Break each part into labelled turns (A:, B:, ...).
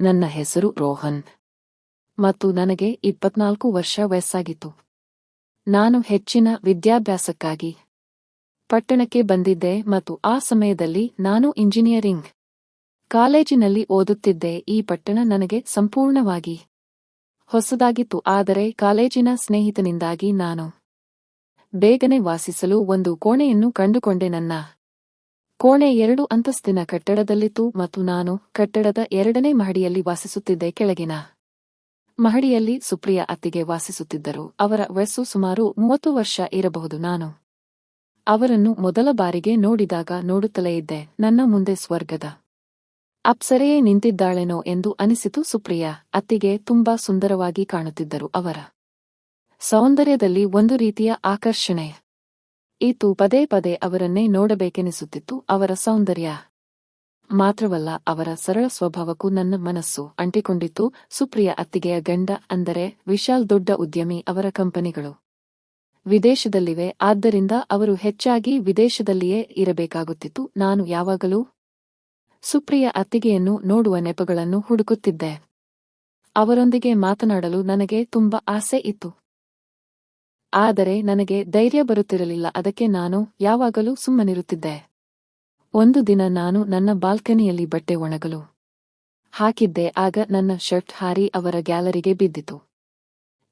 A: ನನ್ನ ಹೆಸರು ರೋಹನ್. ಮತ್ತು ನನಗೆ ಇಪ್ಪತ್ನಾಲ್ಕು ವರ್ಷ ವಯಸ್ಸಾಗಿತ್ತು. ನಾನು ಹೆಚ್ಚಿನ ವಿದ್ಯಾಭ್ಯಾಸಕ್ಕಾಗಿ ಪಟ್ಟಣಕ್ಕೆ ಬಂದಿದ್ದೆ ಮತ್ತು ಆ ಸಮಯದಲ್ಲಿ ನಾನು ಇಂಜಿನಿಯರಿಂಗ್ ಕಾಲೇಜಿನಲ್ಲಿ ಓದುತ್ತಿದ್ದೆ. ಈ ಪಟ್ಟಣ ನನಗೆ ಸಂಪೂರ್ಣವಾಗಿ ಹೊಸದಾಗಿತ್ತು, ಆದರೆ ಕಾಲೇಜಿನ ಸ್ನೇಹಿತನಿಂದಾಗಿ ನಾನು ಬೇಗನೆ ವಾಸಿಸಲು ಒಂದು ಕೋಣೆಯನ್ನು ಕಂಡುಕೊಂಡೆ. ನನ್ನ ಕೋಣೆ ಎರಡು ಅಂತಸ್ತಿನ ಕಟ್ಟಡದಲ್ಲಿತ್ತು ಮತ್ತು ನಾನು ಕಟ್ಟಡದ ಎರಡನೇ ಮಹಡಿಯಲ್ಲಿ ವಾಸಿಸುತ್ತಿದ್ದೆ ಕೆಳಗಿನ ಮಹಡಿಯಲ್ಲಿ ಸುಪ್ರಿಯ ಅತ್ತಿಗೆ ವಾಸಿಸುತ್ತಿದ್ದರು. ಅವರ ವಯಸ್ಸು ಸುಮಾರು ಮೂವತ್ತು ವರ್ಷ ಇರಬಹುದು. ನಾನು ಅವರನ್ನು ಮೊದಲ ಬಾರಿಗೆ ನೋಡಿದಾಗ ನೋಡುತ್ತಲೇ ಇದ್ದೆ. ನನ್ನ ಮುಂದೆ ಸ್ವರ್ಗದ ಅಪ್ಸರೆಯೇ ನಿಂತಿದ್ದಾಳೆನೋ ಎಂದು ಅನಿಸಿತು ಸುಪ್ರಿಯ. ಅತ್ತಿಗೆ ತುಂಬಾ ಸುಂದರವಾಗಿ ಕಾಣುತ್ತಿದ್ದರು ಅವರ ಸೌಂದರ್ಯದಲ್ಲಿ ಒಂದು ರೀತಿಯ ಆಕರ್ಷಣೆ. ಈತು ಪದೇ ಪದೇ ಅವರನ್ನೇ ನೋಡಬೇಕೆನಿಸುತ್ತಿತ್ತು, ಅವರ ಸೌಂದರ್ಯ. ಮಾತ್ರವಲ್ಲ, ಅವರ ಸರಳ ಸ್ವಭಾವಕ್ಕೂ ನನ್ನ ಮನಸ್ಸು ಅಂಟಿಕೊಂಡಿತ್ತು, ಸುಪ್ರಿಯ ಅತ್ತಿಗೆಯ ಗಂಡ ಅಂದರೆ ವಿಶಾಲ್ ದೊಡ್ಡ ಉದ್ಯಮಿ ಅವರ ಕಂಪನಿಗಳು. ವಿದೇಶದಲ್ಲಿವೆ, ಆದ್ದರಿಂದ ಅವರು ಹೆಚ್ಚಾಗಿ ವಿದೇಶದಲ್ಲಿಯೇ ಇರಬೇಕಾಗುತ್ತಿತ್ತು, ನಾನು ಯಾವಾಗಲೂ ಸುಪ್ರಿಯ ಅತ್ತಿಗೆಯನ್ನು ನೋಡುವ ನೆಪಗಳನ್ನು ಹುಡುಕುತ್ತಿದ್ದೆ. ಅವರೊಂದಿಗೆ ಮಾತನಾಡಲು ನನಗೆ ತುಂಬಾ ಆಸೆ ಇತ್ತು. ಆದರೆ ನನಗೆ ಧೈರ್ಯ ಬರುತ್ತಿರಲಿಲ್ಲ, ಅದಕ್ಕೆ ನಾನು ಯಾವಾಗಲೂ ಸುಮ್ಮನಿರುತ್ತಿದ್ದೆ. ಒಂದು ದಿನ ನಾನು ನನ್ನ ಬಾಲ್ಕನಿಯಲ್ಲಿ ಬಟ್ಟೆ ಒಣಗಲು ಹಾಕಿದ್ದೆ, ಆಗ ನನ್ನ ಶರ್ಟ್ ಹಾರಿ ಅವರ ಗ್ಯಾಲರಿಗೆ ಬಿದ್ದಿತು.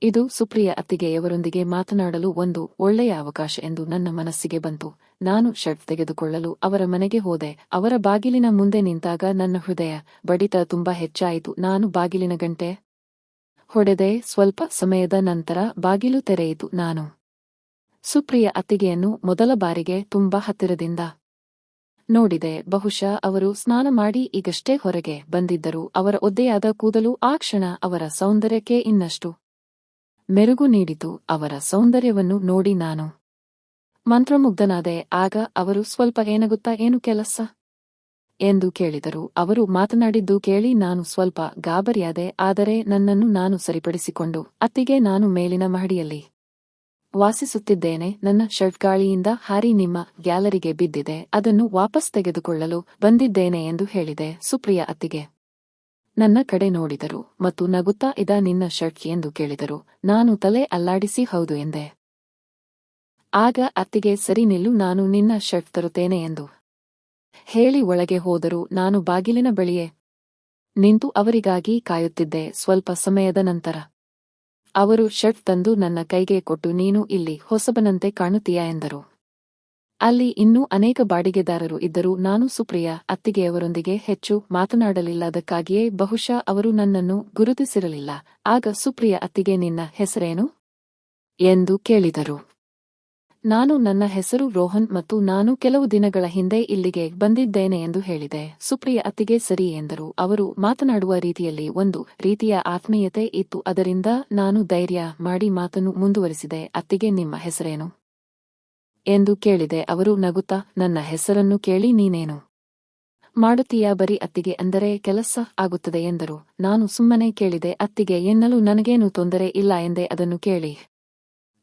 A: ಇದು ಸುಪ್ರಿಯ ಅತ್ತಿಗೆಯವರೊಂದಿಗೆ ಮಾತನಾಡಲು ಒಂದು ಒಳ್ಳೆಯ ಅವಕಾಶ ಎಂದು ನನ್ನ ಮನಸ್ಸಿಗೆ ಬಂತು. ನಾನು ಶರ್ಟ್ ತೆಗೆದುಕೊಳ್ಳಲು ಅವರ ಮನೆಗೆ ಹೋದೆ. ಅವರ ಬಾಗಿಲಿನ ಮುಂದೆ ನಿಂತಾಗ ನನ್ನ ಹೃದಯ ಬಡಿತ ತುಂಬಾ ಹೆಚ್ಚಾಯಿತು. ನಾನು ಬಾಗಿಲಿನ ಗಂಟೆ ಹೊಡೆದೆ ಸ್ವಲ್ಪ ಸಮಯದ ನಂತರ ಬಾಗಿಲು ತೆರೆಯಿತು ನಾನು. ಸುಪ್ರಿಯ ಅತ್ತಿಗೆಯನ್ನು ಮೊದಲ ಬಾರಿಗೆ ತುಂಬಾ ಹತ್ತಿರದಿಂದ ನೋಡಿದೆ. ಬಹುಶಃ ಅವರು ಸ್ನಾನ ಮಾಡಿ ಈಗಷ್ಟೇ ಹೊರಗೆ ಬಂದಿದ್ದರು. ಅವರ ಒದ್ದೆಯಾದ ಕೂದಲು ಆ ಕ್ಷಣ ಅವರ ಸೌಂದರ್ಯಕ್ಕೆ ಇನ್ನಷ್ಟು ಮೆರುಗು ನೀಡಿತು. ಅವರ ಸೌಂದರ್ಯವನ್ನು ನೋಡಿ ನಾನು ಮಂತ್ರಮುಗ್ಧನಾದೆ. ಆಗ ಅವರು ಸ್ವಲ್ಪ ಏನಗುತ್ತಾ ಏನು ಕೆಲಸ? ಎಂದು ಕೇಳಿದರು. ಅವರು ಮಾತನಾಡಿದ್ದು ಕೇಳಿ, ನಾನು ಸ್ವಲ್ಪ ಗಾಬರಿಯಾದೆ, ಆದರೆ ನನ್ನನ್ನು ನಾನು ಸರಿಪಡಿಸಿಕೊಂಡು, ಅತ್ತಿಗೆ ನಾನು ಮೇಲಿನ ಮಹಡಿಯಲ್ಲಿ ವಾಸಿಸುತ್ತಿದ್ದೇನೆ. ನನ್ನ ಶರ್ಟ್ ಗಾಳಿಯಿಂದ ಹಾರಿ ನಿಮ್ಮ ಗ್ಯಾಲರಿಗೆ ಬಿದ್ದಿದೆ. ಅದನ್ನು ವಾಪಸ್ ತೆಗೆದುಕೊಳ್ಳಲು ಬಂದಿದ್ದೇನೆ ಎಂದು ಹೇಳಿದೆ. ಸುಪ್ರಿಯ ಅತ್ತಿಗೆ ನನ್ನ ಕಡೆ ನೋಡಿದರು ಮತ್ತು ನಗುತ್ತಾ, ಇದ ನಿನ್ನ ಶರ್ಟ್ ಎಂದು ಕೇಳಿದರು. ನಾನು ತಲೆ ಅಲ್ಲಾಡಿಸಿ, ಹೌದು ಎಂದೆ. ಆಗ ಅತ್ತಿಗೆ, ಸರಿ ನಿಲ್ಲು, ನಾನು ನಿನ್ನ ಶರ್ಟ್ ತರುತ್ತೇನೆ ಎಂದು ಹೇಳಿ ಒಳಗೆ ಹೋದರು, ನಾನು ಬಾಗಿಲಿನ ಬಳಿಯೇ. ನಿಂತು ಅವರಿಗಾಗಿ ಕಾಯುತ್ತಿದ್ದೆ ಸ್ವಲ್ಪ ಸಮಯದ ನಂತರ. ಅವರು ಶರ್ಟ್ ತಂದು ನನ್ನ ಕೈಗೆ ಕೊಟ್ಟು, ನೀನು ಇಲ್ಲಿ ಹೊಸಬನಂತೆ ಕಾಣುತ್ತೀಯ? ಎಂದರು. ಅಲ್ಲಿ ಇನ್ನೂ ಅನೇಕ ಬಾಡಿಗೆದಾರರು ಇದ್ದರೂ. ನಾನು ಸುಪ್ರಿಯ, ಅತ್ತಿಗೆಯವರೊಂದಿಗೆ ಹೆಚ್ಚು ಮಾತನಾಡಲಿಲ್ಲದಕ್ಕಾಗಿಯೇ ಬಹುಶಃ ಅವರು ನನ್ನನ್ನು ಗುರುತಿಸಿರಲಿಲ್ಲ. ಆಗ ಸುಪ್ರಿಯ, ಅತ್ತಿಗೆ ನಿನ್ನ ಹೆಸರೇನು? ಎಂದು ಕೇಳಿದರು. ನಾನು ನನ್ನ ಹೆಸರು ರೋಹನ್ ಮತ್ತು ನಾನು ಕೆಲವು ದಿನಗಳ ಹಿಂದೆ ಇಲ್ಲಿಗೆ ಬಂದಿದ್ದೇನೆ ಎಂದು ಹೇಳಿದೆ. ಸುಪ್ರಿಯ ಅತ್ತಿಗೆ ಸರಿ ಎಂದರು. ಅವರು ಮಾತನಾಡುವ ರೀತಿಯಲ್ಲಿ ಒಂದು ರೀತಿಯ ಆತ್ಮೀಯತೆ ಇತ್ತು. ಅದರಿಂದ ನಾನು ಧೈರ್ಯ ಮಾಡಿ ಮಾತನ್ನು ಮುಂದುವರಿಸಿದೆ. ಅತ್ತಿಗೆ, ನಿಮ್ಮ ಹೆಸರೇನು? ಎಂದು ಕೇಳಿದೆ. ಅವರು ನಗುತ್ತಾ, ನನ್ನ ಹೆಸರನ್ನು ಕೇಳಿ ನೀನೇನು ಮಾಡುತ್ತೀಯಾ ಬರೀ ಅತ್ತಿಗೆ? ಅಂದರೆ ಕೆಲಸ ಆಗುತ್ತದೆ ಎಂದರು. ನಾನು ಸುಮ್ಮನೆ ಕೇಳಿದೆ. ಅತ್ತಿಗೆ, ಎನ್ನಲು ನನಗೇನು ತೊಂದರೆ ಇಲ್ಲ ಎಂದೇ ಅದನ್ನು ಕೇಳಿ.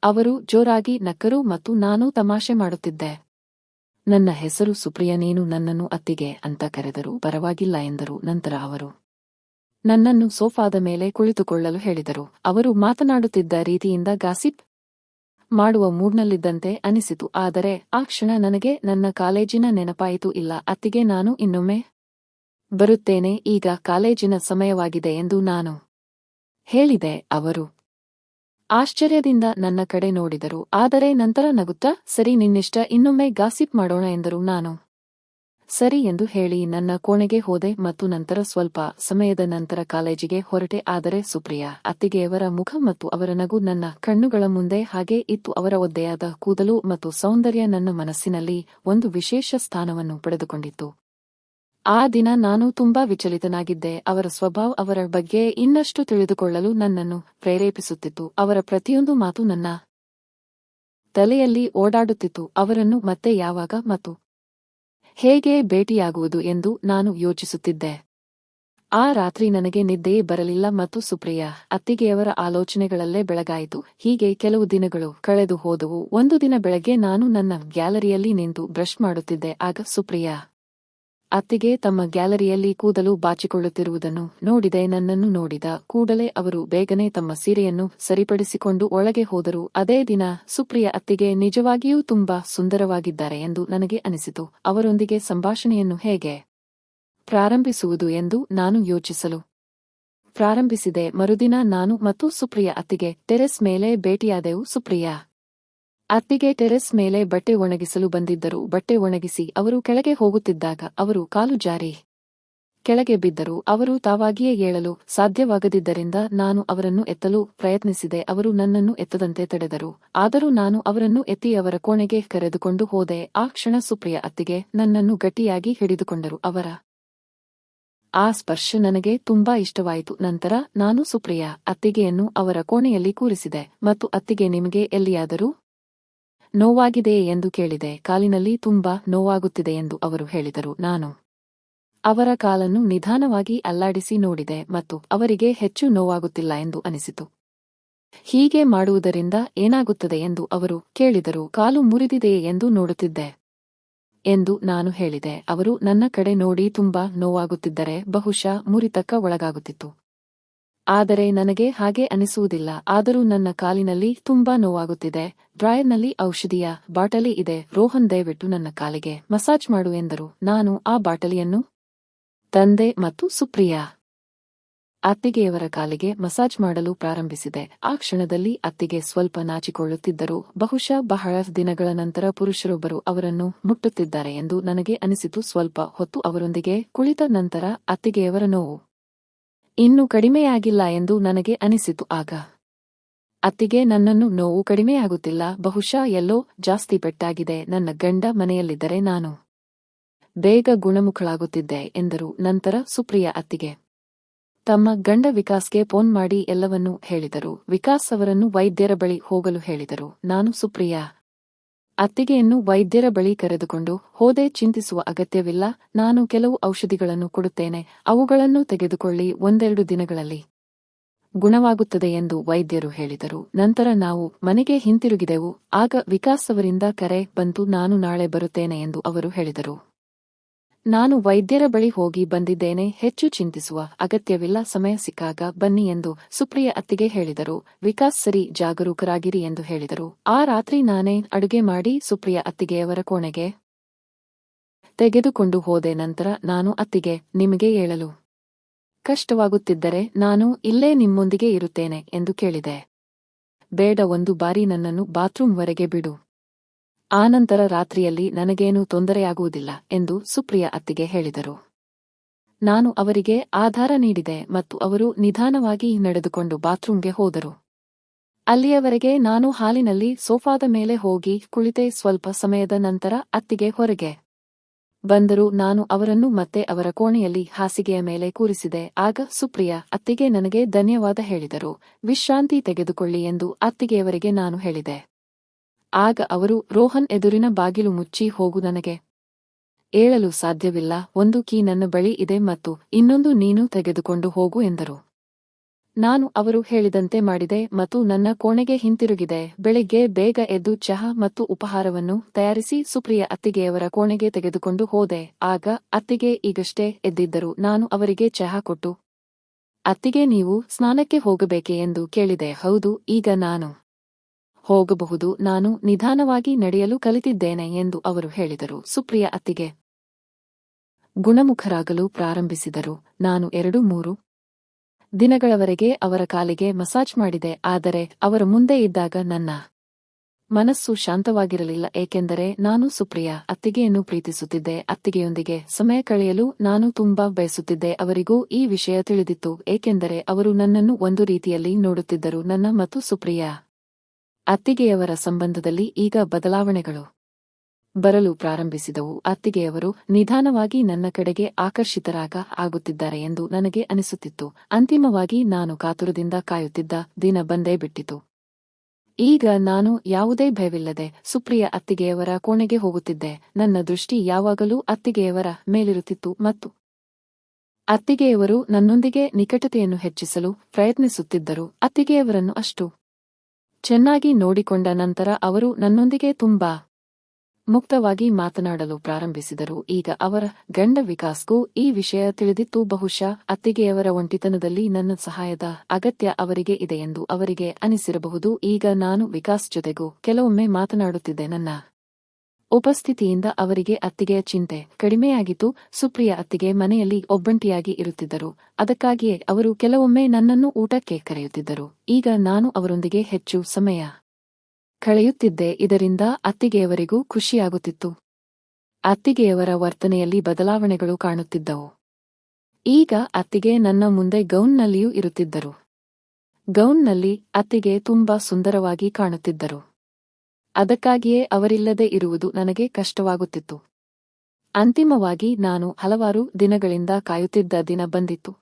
A: ಅವರು ಜೋರಾಗಿ ನಕ್ಕರು ಮತ್ತು ನಾನು ತಮಾಷೆ ಮಾಡುತ್ತಿದ್ದೆ. ನನ್ನ ಹೆಸರು ಸುಪ್ರಿಯ, ನೀನು ನನ್ನನ್ನು ಅತ್ತಿಗೆ ಅಂತ ಕರೆದರು ಪರವಾಗಿಲ್ಲ ಎಂದರು. ನಂತರ ಅವರು ನನ್ನನ್ನು ಸೋಫಾದ ಮೇಲೆ ಕುಳಿತುಕೊಳ್ಳಲು ಹೇಳಿದರು. ಅವರು ಮಾತನಾಡುತ್ತಿದ್ದ ರೀತಿಯಿಂದ ಗಾಸಿಪ್ ಮಾಡುವ ಮೂಡ್ನಲ್ಲಿದ್ದಂತೆ ಅನಿಸಿತು. ಆದರೆ ಆ ಕ್ಷಣ ನನಗೆ ನನ್ನ ಕಾಲೇಜಿನ ನೆನಪಾಯಿತು. ಇಲ್ಲ, ಅತ್ತಿಗೆ ನಾನು ಇನ್ನೊಮ್ಮೆ ಬರುತ್ತೇನೆ. ಈಗ ಕಾಲೇಜಿನ ಸಮಯವಾಗಿದೆ ಎಂದು ನಾನು ಹೇಳಿದೆ, ಅವರು ಆಶ್ಚರ್ಯದಿಂದ ನನ್ನ ಕಡೆ ನೋಡಿದರು. ಆದರೆ ನಂತರ ನಗುತ್ತಾ, ಸರಿ ನಿನ್ನಿಷ್ಟ, ಇನ್ನೊಮ್ಮೆ ಗಾಸಿಪ್ ಮಾಡೋಣ ಎಂದರು ನಾನು. ಸರಿ ಎಂದು ಹೇಳಿ ನನ್ನ ಕೋಣೆಗೆ ಹೋದೆ ಮತ್ತು ನಂತರ ಸ್ವಲ್ಪ ಸಮಯದ ನಂತರ ಕಾಲೇಜಿಗೆ ಹೊರಟೆ. ಆದರೆ ಸುಪ್ರಿಯ, ಅತ್ತಿಗೆಯವರ ಮುಖ ಮತ್ತು ಅವರ ನಗು ನನ್ನ ಕಣ್ಣುಗಳ ಮುಂದೆ ಹಾಗೆ ಇತ್ತು. ಅವರ ಒದ್ದೆಯಾದ ಕೂದಲು ಮತ್ತು ಸೌಂದರ್ಯ ನನ್ನ ಮನಸ್ಸಿನಲ್ಲಿ ಒಂದು ವಿಶೇಷ ಸ್ಥಾನವನ್ನು ಪಡೆದುಕೊಂಡಿತ್ತು. ಆ ದಿನ ನಾನು ತುಂಬಾ ವಿಚಲಿತನಾಗಿದ್ದೆ. ಅವರ ಸ್ವಭಾವ ಅವರ ಬಗ್ಗೆ ಇನ್ನಷ್ಟು ತಿಳಿದುಕೊಳ್ಳಲು ನನ್ನನ್ನು ಪ್ರೇರೇಪಿಸುತ್ತಿತ್ತು. ಅವರ ಪ್ರತಿಯೊಂದು ಮಾತು ನನ್ನ ತಲೆಯಲ್ಲಿ ಓಡಾಡುತ್ತಿತ್ತು. ಅವರನ್ನು ಮತ್ತೆ ಯಾವಾಗ ಮತ್ತು ಹೇಗೆ ಭೇಟಿಯಾಗುವುದು ಎಂದು ನಾನು ಯೋಚಿಸುತ್ತಿದ್ದೆ. ಆ ರಾತ್ರಿ ನನಗೆ ನಿದ್ದೆಯೇ ಬರಲಿಲ್ಲ ಮತ್ತು ಸುಪ್ರಿಯ ಅತ್ತಿಗೆಯವರ ಆಲೋಚನೆಗಳಲ್ಲೇ ಬೆಳಗಾಯಿತು. ಹೀಗೆ ಕೆಲವು ದಿನಗಳು ಕಳೆದು ಹೋದವು. ಒಂದು ದಿನ ಬೆಳಗ್ಗೆ ನಾನು ನನ್ನ ಗ್ಯಾಲರಿಯಲ್ಲಿ ನಿಂತು ಬ್ರಷ್ ಮಾಡುತ್ತಿದ್ದೆ. ಆಗ ಸುಪ್ರಿಯ ಅತ್ತಿಗೆ ತಮ್ಮ ಗ್ಯಾಲರಿಯಲ್ಲಿ ಕೂದಲು ಬಾಚಿಕೊಳ್ಳುತ್ತಿರುವುದನ್ನು ನೋಡಿದೆ. ನನ್ನನ್ನು ನೋಡಿದ ಕೂಡಲೇ ಅವರು ಬೇಗನೆ ತಮ್ಮ ಸೀರೆಯನ್ನು ಸರಿಪಡಿಸಿಕೊಂಡು ಒಳಗೆ ಹೋದರು. ಅದೇ ದಿನ ಸುಪ್ರಿಯ ಅತ್ತಿಗೆ ನಿಜವಾಗಿಯೂ ತುಂಬಾ ಸುಂದರವಾಗಿದ್ದಾರೆ ಎಂದು ನನಗೆ ಅನಿಸಿತು. ಅವರೊಂದಿಗೆ ಸಂಭಾಷಣೆಯನ್ನು ಹೇಗೆ ಪ್ರಾರಂಭಿಸುವುದು ಎಂದು ನಾನು ಯೋಚಿಸಲು ಪ್ರಾರಂಭಿಸಿದೆ. ಮರುದಿನ ನಾನು ಮತ್ತು ಸುಪ್ರಿಯ ಅತ್ತಿಗೆ ಟೆರೆಸ್ ಮೇಲೆ ಭೇಟಿಯಾದೆವು. ಸುಪ್ರಿಯಾ ಅತ್ತಿಗೆ ಟೆರೆಸ್ ಮೇಲೆ ಬಟ್ಟೆ ಒಣಗಿಸಲು ಬಂದಿದ್ದರು. ಬಟ್ಟೆ ಒಣಗಿಸಿ ಅವರು ಕೆಳಗೆ ಹೋಗುತ್ತಿದ್ದಾಗ ಅವರು ಕಾಲು ಜಾರಿ ಕೆಳಗೆ ಬಿದ್ದರು. ಅವರು ತಾವಾಗಿಯೇ ಏಳಲು ಸಾಧ್ಯವಾಗದಿದ್ದರಿಂದ ನಾನು ಅವರನ್ನು ಎತ್ತಲು ಪ್ರಯತ್ನಿಸಿದೆ. ಅವರು ನನ್ನನ್ನು ಎತ್ತದಂತೆ ತಡೆದರು. ಆದರೂ ನಾನು ಅವರನ್ನು ಎತ್ತಿ ಅವರ ಕೋಣೆಗೆ ಕರೆದುಕೊಂಡು ಹೋದೆ. ಆ ಕ್ಷಣ ಸುಪ್ರಿಯ ಅತ್ತಿಗೆ ನನ್ನನ್ನು ಗಟ್ಟಿಯಾಗಿ ಹಿಡಿದುಕೊಂಡರು. ಅವರ ಆ ಸ್ಪರ್ಶ ನನಗೆ ತುಂಬಾ ಇಷ್ಟವಾಯಿತು. ನಂತರ ನಾನು ಸುಪ್ರಿಯ ಅತ್ತಿಗೆಯನ್ನು ಅವರ ಕೋಣೆಯಲ್ಲಿ ಕೂರಿಸಿದೆ. ಮತ್ತು ಅತ್ತಿಗೆ ನಿಮಗೆ ಎಲ್ಲಿಯಾದರೂ ನೋವಾಗಿದೆಯೇ ಎಂದು ಕೇಳಿದೆ. ಕಾಲಿನಲ್ಲಿ ತುಂಬಾ ನೋವಾಗುತ್ತಿದೆ ಎಂದು ಅವರು ಹೇಳಿದರು. ನಾನು ಅವರ ಕಾಲನ್ನು ನಿಧಾನವಾಗಿ ಅಲ್ಲಾಡಿಸಿ ನೋಡಿದೆ ಮತ್ತು ಅವರಿಗೆ ಹೆಚ್ಚು ನೋವಾಗುತ್ತಿಲ್ಲ ಎಂದು ಅನಿಸಿತು. ಹೀಗೆ ಮಾಡುವುದರಿಂದ ಏನಾಗುತ್ತದೆ ಎಂದು ಅವರು ಕೇಳಿದರು. ಕಾಲು ಮುರಿದಿದೆಯೇ ಎಂದು ನೋಡುತ್ತಿದ್ದೆ ಎಂದು ನಾನು ಹೇಳಿದೆ. ಅವರು ನನ್ನ ಕಡೆ ನೋಡಿ ತುಂಬಾ ನೋವಾಗುತ್ತಿದ್ದರೆ ಬಹುಶಃ ಮುರಿತಕ್ಕ ಒಳಗಾಗುತ್ತಿತ್ತು. ಆದರೆ ನನಗೆ ಹಾಗೆ ಅನಿಸುವುದಿಲ್ಲ. ಆದರೂ ನನ್ನ ಕಾಲಿನಲ್ಲಿ ತುಂಬಾ ನೋವಾಗುತ್ತಿದೆ. ಡ್ರಾಯರ್ನಲ್ಲಿ ಔಷಧಿಯ ಬಾಟಲಿ ಇದೆ. ರೋಹನ್ ದಯವಿಟ್ಟು ನನ್ನ ಕಾಲಿಗೆ ಮಸಾಜ್ ಮಾಡು ಎಂದರು. ನಾನು ಆ ಬಾಟಲಿಯನ್ನು ತಂದೆ ಮತ್ತು ಸುಪ್ರಿಯಾ ಅತ್ತಿಗೆಯವರ ಕಾಲಿಗೆ ಮಸಾಜ್ ಮಾಡಲು ಪ್ರಾರಂಭಿಸಿದೆ. ಆ ಕ್ಷಣದಲ್ಲಿ ಅತ್ತಿಗೆ ಸ್ವಲ್ಪ ನಾಚಿಕೊಳ್ಳುತ್ತಿದ್ದರು. ಬಹುಶಃ ಬಹಳ ದಿನಗಳ ನಂತರ ಪುರುಷರೊಬ್ಬರು ಅವರನ್ನು ಮುಟ್ಟುತ್ತಿದ್ದಾರೆ ಎಂದು ನನಗೆ ಅನಿಸಿತು. ಸ್ವಲ್ಪ ಹೊತ್ತು ಅವರೊಂದಿಗೆ ಕುಳಿತ ನಂತರ ಅತ್ತಿಗೆಯವರ ನೋವು ಇನ್ನೂ ಕಡಿಮೆಯಾಗಿಲ್ಲ ಎಂದು ನನಗೆ ಅನಿಸಿತು ಆಗ. ಅತ್ತಿಗೆ ನನ್ನನ್ನು ನೋವು ಕಡಿಮೆಯಾಗುತ್ತಿಲ್ಲ, ಬಹುಶಃ ಎಲ್ಲೋ ಜಾಸ್ತಿ ಪೆಟ್ಟಾಗಿದೆ, ನನ್ನ ಗಂಡ ಮನೆಯಲ್ಲಿದ್ದರೆ ನಾನು ಬೇಗ ಗುಣಮುಖಳಾಗುತ್ತಿದ್ದೆ ಎಂದರು ನಂತರ ಸುಪ್ರಿಯ ಅತ್ತಿಗೆ. ತಮ್ಮ ಗಂಡ ವಿಕಾಸ್ಗೆ ಫೋನ್ ಮಾಡಿ ಎಲ್ಲವನ್ನೂ ಹೇಳಿದರು, ವಿಕಾಸ್ ಅವರನ್ನು ವೈದ್ಯರ ಬಳಿ ಹೋಗಲು ಹೇಳಿದರು, ನಾನು ಸುಪ್ರಿಯಾ ಅತ್ತಿಗೆಯನ್ನು ವೈದ್ಯರ ಬಳಿ ಕರೆದುಕೊಂಡು, ಹೋದೆ ಚಿಂತಿಸುವ ಅಗತ್ಯವಿಲ್ಲ, ನಾನು ಕೆಲವು ಔಷಧಿಗಳನ್ನು ಕೊಡುತ್ತೇನೆ, ಅವುಗಳನ್ನು ತೆಗೆದುಕೊಳ್ಳಿ ಒಂದೆರಡು ದಿನಗಳಲ್ಲಿ. ಗುಣವಾಗುತ್ತದೆ ಎಂದು ವೈದ್ಯರು ಹೇಳಿದರು. ನಂತರ ನಾವು ಮನೆಗೆ ಹಿಂತಿರುಗಿದೆವು, ಆಗ ವಿಕಾಸ್ ಅವರಿಂದ ಕರೆ ಬಂತು, ನಾನು ನಾಳೆ ಬರುತ್ತೇನೆ ಎಂದು ಅವರು ಹೇಳಿದರು. ನಾನು ವೈದ್ಯರ ಬಳಿ ಹೋಗಿ ಬಂದಿದ್ದೇನೆ, ಹೆಚ್ಚು ಚಿಂತಿಸುವ ಅಗತ್ಯವಿಲ್ಲ, ಸಮಯ ಸಿಕ್ಕಾಗ ಬನ್ನಿ ಎಂದು ಸುಪ್ರಿಯ ಅತ್ತಿಗೆ ಹೇಳಿದರು. ವಿಕಾಸ್ ಸರಿ, ಜಾಗರೂಕರಾಗಿರಿ ಎಂದು ಹೇಳಿದರು. ಆ ರಾತ್ರಿ ನಾನೇ ಅಡುಗೆ ಮಾಡಿ ಸುಪ್ರಿಯ ಅತ್ತಿಗೆಯವರ ಕೋಣೆಗೆ ತೆಗೆದುಕೊಂಡು ಹೋದೆ. ನಂತರ ನಾನು ಅತ್ತಿಗೆ, ನಿಮಗೆ ಹೇಳಲು ಕಷ್ಟವಾಗುತ್ತಿದ್ದರೆ ನಾನು ಇಲ್ಲೇ ನಿಮ್ಮೊಂದಿಗೆ ಇರುತ್ತೇನೆ ಎಂದು ಕೇಳಿದೆ. ಬೇಡ, ಒಂದು ಬಾರಿ ನನ್ನನ್ನು ಬಾತ್ರೂಮ್ವರೆಗೆ ಬಿಡು. ಆನಂತರ ರಾತ್ರಿಯಲ್ಲಿ ನನಗೇನೂ ತೊಂದರೆಯಾಗುವುದಿಲ್ಲ ಎಂದು ಸುಪ್ರಿಯ ಅತ್ತಿಗೆ ಹೇಳಿದರು. ನಾನು ಅವರಿಗೆ ಆಧಾರ ನೀಡಿದೆ ಮತ್ತು ಅವರು ನಿಧಾನವಾಗಿ ನಡೆದುಕೊಂಡು ಬಾತ್ರೂಂಗೆ ಹೋದರು. ಅಲ್ಲಿಯವರೆಗೆ ನಾನು ಹಾಲಿನಲ್ಲಿ ಸೋಫಾದ ಮೇಲೆ ಹೋಗಿ ಕುಳಿತೆ ಸ್ವಲ್ಪ ಸಮಯದ ನಂತರ ಅತ್ತಿಗೆ ಹೊರಗೆ. ಬಂದರು ನಾನು ಅವರನ್ನು ಮತ್ತೆ ಅವರ ಕೋಣೆಯಲ್ಲಿ ಹಾಸಿಗೆಯ ಮೇಲೆ ಕೂರಿಸಿದೆ. ಆಗ ಸುಪ್ರಿಯ ಅತ್ತಿಗೆ ನನಗೆ ಧನ್ಯವಾದ ಹೇಳಿದರು. ವಿಶ್ರಾಂತಿ ತೆಗೆದುಕೊಳ್ಳಿ ಎಂದು ಅತ್ತಿಗೆಯವರಿಗೆ ನಾನು ಹೇಳಿದೆ. ಆಗ ಅವರು ರೋಹನ್ ಎದುರಿನ ಬಾಗಿಲು ಮುಚ್ಚಿ ಹೋಗು ನನಗೆ. ಏಳಲು ಸಾಧ್ಯವಿಲ್ಲ, ಒಂದು ಕೀ ನನ್ನ ಬಳಿ ಇದೆ ಮತ್ತು ಇನ್ನೊಂದು ನೀನು ತೆಗೆದುಕೊಂಡು ಹೋಗು ಎಂದರು. ನಾನು ಅವರು ಹೇಳಿದಂತೆ ಮಾಡಿದೆ ಮತ್ತು ನನ್ನ ಕೋಣೆಗೆ ಹಿಂತಿರುಗಿದೆ, ಬೆಳಿಗ್ಗೆ ಬೇಗ ಎದ್ದು ಚಹಾ ಮತ್ತು ಉಪಹಾರವನ್ನು ತಯಾರಿಸಿ ಸುಪ್ರಿಯ ಅತ್ತಿಗೆಯವರ ಕೋಣೆಗೆ ತೆಗೆದುಕೊಂಡು ಹೋದೆ, ಆಗ ಅತ್ತಿಗೆ ಈಗಷ್ಟೇ ಎದ್ದಿದ್ದರು ನಾನು ಅವರಿಗೆ ಚಹಾ ಕೊಟ್ಟು, ಅತ್ತಿಗೆ ನೀವು ಸ್ನಾನಕ್ಕೆ ಹೋಗಬೇಕೆ? ಎಂದು ಕೇಳಿದೆ, ಹೌದು, ಈಗ ನಾನು ಹೋಗಬಹುದು, ನಾನು ನಿಧಾನವಾಗಿ ನಡೆಯಲು ಕಲಿತಿದ್ದೇನೆ ಎಂದು ಅವರು ಹೇಳಿದರು. ಸುಪ್ರಿಯ ಅತ್ತಿಗೆ ಗುಣಮುಖರಾಗಲು ಪ್ರಾರಂಭಿಸಿದರು. ನಾನು ಎರಡು ಮೂರು ದಿನಗಳವರೆಗೆ ಅವರ ಕಾಲಿಗೆ ಮಸಾಜ್ ಮಾಡಿದೆ, ಆದರೆ ಅವರ ಮುಂದೆ ಇದ್ದಾಗ ನನ್ನ ಮನಸ್ಸು ಶಾಂತವಾಗಿರಲಿಲ್ಲ, ಏಕೆಂದರೆ ನಾನು ಸುಪ್ರಿಯ ಅತ್ತಿಗೆಯನ್ನು ಪ್ರೀತಿಸುತ್ತಿದ್ದೆ. ಅತ್ತಿಗೆಯೊಂದಿಗೆ ಸಮಯ ಕಳೆಯಲು ನಾನು ತುಂಬಾ ಬಯಸುತ್ತಿದ್ದೆ. ಅವರಿಗೂ ಈ ವಿಷಯ ತಿಳಿದಿತ್ತು, ಏಕೆಂದರೆ ಅವರು ನನ್ನನ್ನು ಒಂದು ರೀತಿಯಲ್ಲಿ ನೋಡುತ್ತಿದ್ದರು. ನನ್ನ ಮತ್ತು ಸುಪ್ರಿಯ ಅತ್ತಿಗೆಯವರ ಸಂಬಂಧದಲ್ಲಿ ಈಗ ಬದಲಾವಣೆಗಳು. ಬರಲು ಪ್ರಾರಂಭಿಸಿದವು. ಅತ್ತಿಗೆಯವರು ನಿಧಾನವಾಗಿ ನನ್ನ ಕಡೆಗೆ ಆಕರ್ಷಿತರಾಗ ಆಗುತ್ತಿದ್ದಾರೆ ಎಂದು ನನಗೆ ಅನಿಸುತ್ತಿತ್ತು. ಅಂತಿಮವಾಗಿ ನಾನು ಕಾತುರದಿಂದ ಕಾಯುತ್ತಿದ್ದ ದಿನ ಬಂದೇ ಬಿಟ್ಟಿತು. ಈಗ ನಾನು ಯಾವುದೇ ಭಯವಿಲ್ಲದೆ ಸುಪ್ರಿಯ ಅತ್ತಿಗೆಯವರ ಕೋಣೆಗೆ ಹೋಗುತ್ತಿದ್ದೆ. ನನ್ನ ದೃಷ್ಟಿ ಯಾವಾಗಲೂ ಅತ್ತಿಗೆಯವರ ಮೇಲಿರುತ್ತಿತ್ತು ಮತ್ತು ಅತ್ತಿಗೆಯವರು ನನ್ನೊಂದಿಗೆ ನಿಕಟತೆಯನ್ನು ಹೆಚ್ಚಿಸಲು ಪ್ರಯತ್ನಿಸುತ್ತಿದ್ದರು. ಅತ್ತಿಗೆಯವರನ್ನು ಅಷ್ಟು ಚೆನ್ನಾಗಿ ನೋಡಿಕೊಂಡ ನಂತರ ಅವರು ನನ್ನೊಂದಿಗೆ ತುಂಬಾ ಮುಕ್ತವಾಗಿ ಮಾತನಾಡಲು ಪ್ರಾರಂಭಿಸಿದರು. ಈಗ ಅವರ ಗಂಡ ವಿಕಾಸ್ಗೂ ಈ ವಿಷಯ ತಿಳಿದಿತ್ತು. ಬಹುಶಃ ಅತ್ತಿಗೆಯವರ ಒಂಟಿತನದಲ್ಲಿ ನನ್ನ ಸಹಾಯದ ಅಗತ್ಯ ಅವರಿಗೆ ಇದೆ ಎಂದು ಅವರಿಗೆ ಅನಿಸಿರಬಹುದು. ಈಗ ನಾನು ವಿಕಾಸ್ ಜೊತೆಗೂ ಕೆಲವೊಮ್ಮೆ ಮಾತನಾಡುತ್ತಿದ್ದೆ. ನನ್ನ ಉಪಸ್ಥಿತಿಯಿಂದ ಅವರಿಗೆ ಅತ್ತಿಗೆಯ ಚಿಂತೆ. ಕಡಿಮೆಯಾಗಿತ್ತು, ಸುಪ್ರಿಯ ಅತ್ತಿಗೆ ಮನೆಯಲ್ಲಿ ಒಬ್ಬಂಟಿಯಾಗಿ ಇರುತ್ತಿದ್ದರು. ಅದಕ್ಕಾಗಿಯೇ ಅವರು ಕೆಲವೊಮ್ಮೆ ನನ್ನನ್ನು ಊಟಕ್ಕೆ ಕರೆಯುತ್ತಿದ್ದರು. ಈಗ ನಾನು ಅವರೊಂದಿಗೆ ಹೆಚ್ಚು ಸಮಯ ಕಳೆಯುತ್ತಿದ್ದೆ. ಇದರಿಂದ ಅತ್ತಿಗೆಯವರಿಗೂ ಖುಷಿಯಾಗುತ್ತಿತ್ತು. ಅತ್ತಿಗೆಯವರ ವರ್ತನೆಯಲ್ಲಿ ಬದಲಾವಣೆಗಳು ಕಾಣುತ್ತಿದ್ದವು. ಈಗ ಅತ್ತಿಗೆ ನನ್ನ ಮುಂದೆ ಗೌನ್ನಲ್ಲಿಯೂ ಇರುತ್ತಿದ್ದರು. ಗೌನ್ನಲ್ಲಿ ಅತ್ತಿಗೆ ತುಂಬಾ ಸುಂದರವಾಗಿ ಕಾಣುತ್ತಿದ್ದರು. ಅದಕ್ಕಾಗಿಯೇ ಅವರಿಲ್ಲದೆ ಇರುವುದು ನನಗೆ ಕಷ್ಟವಾಗುತ್ತಿತ್ತು. ಅಂತಿಮವಾಗಿ ನಾನು ಹಲವಾರು ದಿನಗಳಿಂದ ಕಾಯುತ್ತಿದ್ದ ದಿನ ಬಂದಿತ್ತು.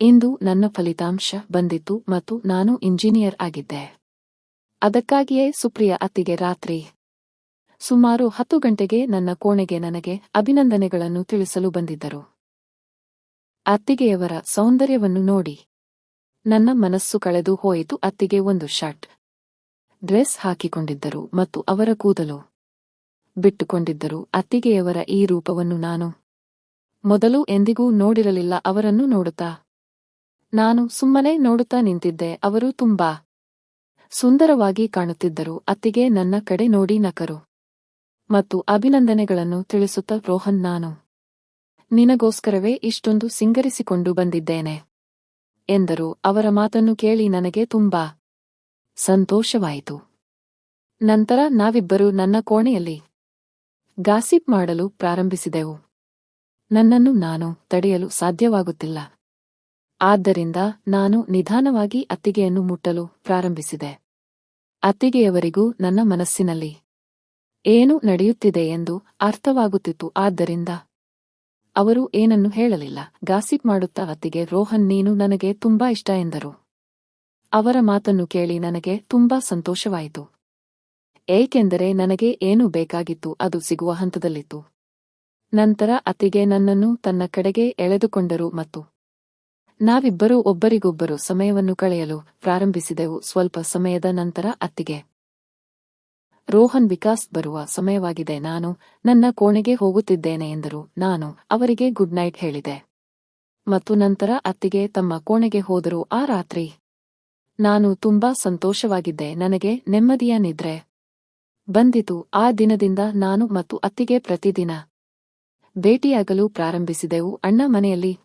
A: ಇಂದು ನನ್ನ ಫಲಿತಾಂಶ ಬಂದಿತ್ತು ಮತ್ತು ನಾನು ಇಂಜಿನಿಯರ್ ಆಗಿದ್ದೆ. ಅದಕ್ಕಾಗಿಯೇ ಸುಪ್ರಿಯ ಅತ್ತಿಗೆ ರಾತ್ರಿ ಸುಮಾರು ಹತ್ತು ಗಂಟೆಗೆ ನನ್ನ ಕೋಣೆಗೆ ನನಗೆ ಅಭಿನಂದನೆಗಳನ್ನು ತಿಳಿಸಲು ಬಂದಿದ್ದರು. ಅತ್ತಿಗೆಯವರ ಸೌಂದರ್ಯವನ್ನು ನೋಡಿ. ನನ್ನ ಮನಸ್ಸು ಕಳೆದು ಹೋಯಿತು ಅತ್ತಿಗೆ ಒಂದು ಶರ್ಟ್. ಡ್ರೆಸ್ ಹಾಕಿಕೊಂಡಿದ್ದರು ಮತ್ತು ಅವರ ಕೂದಲು ಬಿಟ್ಟುಕೊಂಡಿದ್ದರು. ಅತ್ತಿಗೆಯವರ ಈ ರೂಪವನ್ನು ನಾನು ಮೊದಲು ಎಂದಿಗೂ ನೋಡಿರಲಿಲ್ಲ, ಅವರನ್ನು ನೋಡುತ್ತಾ. ನಾನು ಸುಮ್ಮನೆ ನೋಡುತ್ತಾ ನಿಂತಿದ್ದೆ, ಅವರು ತುಂಬಾ ಸುಂದರವಾಗಿ ಕಾಣುತ್ತಿದ್ದರು. ಅತ್ತಿಗೆ ನನ್ನ ಕಡೆ ನೋಡಿ ನಕರು ಮತ್ತು ಅಭಿನಂದನೆಗಳನ್ನು ತಿಳಿಸುತ್ತ, ರೋಹನ್, ನಾನು ನಿನಗೋಸ್ಕರವೇ ಇಷ್ಟೊಂದು ಸಿಂಗರಿಸಿಕೊಂಡು ಬಂದಿದ್ದೇನೆ ಎಂದರು. ಅವರ ಮಾತನ್ನು ಕೇಳಿ ನನಗೆ ತುಂಬಾ ಸಂತೋಷವಾಯಿತು. ನಂತರ ನಾವಿಬ್ಬರು ನನ್ನ ಕೋಣೆಯಲ್ಲಿ ಗಾಸಿಪ್ ಮಾಡಲು ಪ್ರಾರಂಭಿಸಿದೆವು. ನನ್ನನ್ನು ನಾನು ತಡೆಯಲು ಸಾಧ್ಯವಾಗುತ್ತಿಲ್ಲ. ಆದ್ದರಿಂದ ನಾನು ನಿಧಾನವಾಗಿ ಅತ್ತಿಗೆಯನ್ನು ಮುಟ್ಟಲು ಪ್ರಾರಂಭಿಸಿದೆ. ಅತ್ತಿಗೆಯವರಿಗೂ ನನ್ನ ಮನಸ್ಸಿನಲ್ಲಿ ಏನು ನಡೆಯುತ್ತಿದೆ ಎಂದು ಅರ್ಥವಾಗುತ್ತಿತ್ತು. ಆದ್ದರಿಂದ ಅವರು ಏನನ್ನು ಹೇಳಲಿಲ್ಲ. ಗಾಸಿಪ್ ಮಾಡುತ್ತಾ ಅತ್ತಿಗೆ, ರೋಹನ್, ನೀನು ನನಗೆ ತುಂಬಾ ಇಷ್ಟ ಎಂದರು. ಅವರ ಮಾತನ್ನು ಕೇಳಿ ನನಗೆ ತುಂಬಾ ಸಂತೋಷವಾಯಿತು. ಏಕೆಂದರೆ ನನಗೆ ಏನು ಬೇಕಾಗಿತ್ತು ಅದು ಸಿಗುವ ಹಂತದಲ್ಲಿತ್ತು. ನಂತರ ಅತ್ತಿಗೆ ನನ್ನನ್ನು ತನ್ನ ಕಡೆಗೆ ಎಳೆದುಕೊಂಡರು ಮತ್ತು ನಾವಿಬ್ಬರೂ ಒಬ್ಬರಿಗೊಬ್ಬರು ಸಮಯವನ್ನು ಕಳೆಯಲು ಪ್ರಾರಂಭಿಸಿದೆವು ಸ್ವಲ್ಪ ಸಮಯದ ನಂತರ ಅತ್ತಿಗೆ. ರೋಹನ್ ವಿಕಾಸ್ ಬರುವ ಸಮಯವಾಗಿದೆ, ನಾನು ನನ್ನ ಕೋಣೆಗೆ ಹೋಗುತ್ತಿದ್ದೇನೆ ಎಂದರು. ನಾನು ಅವರಿಗೆ ಗುಡ್ ನೈಟ್ ಹೇಳಿದೆ. ಮತ್ತು ನಂತರ ಅತ್ತಿಗೆ ತಮ್ಮ ಕೋಣೆಗೆ ಹೋದರು. ಆ ರಾತ್ರಿ ನಾನು ತುಂಬಾ ಸಂತೋಷವಾಗಿದ್ದೆ, ನನಗೆ ನೆಮ್ಮದಿಯ ನಿದ್ರೆ ಬಂದಿತು. ಆ ದಿನದಿಂದ ನಾನು ಮತ್ತು ಅತ್ತಿಗೆ ಪ್ರತಿದಿನ ಭೇಟಿಯಾಗಲು ಪ್ರಾರಂಭಿಸಿದೆವು. ಅಣ್ಣ ಮನೆಯಲ್ಲಿ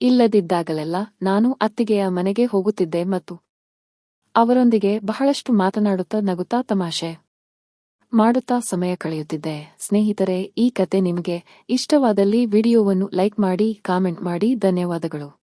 A: ಇಲ್ಲದಿದ್ದಾಗಲೆಲ್ಲ ನಾನು ಅತ್ತಿಗೆಯ ಮನೆಗೆ ಹೋಗುತ್ತಿದ್ದೆ ಮತ್ತು ಅವರೊಂದಿಗೆ ಬಹಳಷ್ಟು ಮಾತನಾಡುತ್ತಾ ನಗುತ್ತಾ ತಮಾಷೆ ಮಾಡುತ್ತಾ ಸಮಯ ಕಳೆಯುತ್ತಿದ್ದೆ. ಸ್ನೇಹಿತರೆ, ಈ ಕತೆ ನಿಮಗೆ ಇಷ್ಟವಾದಲ್ಲಿ ವಿಡಿಯೋವನ್ನು ಲೈಕ್ ಮಾಡಿ, ಕಾಮೆಂಟ್ ಮಾಡಿ. ಧನ್ಯವಾದಗಳು.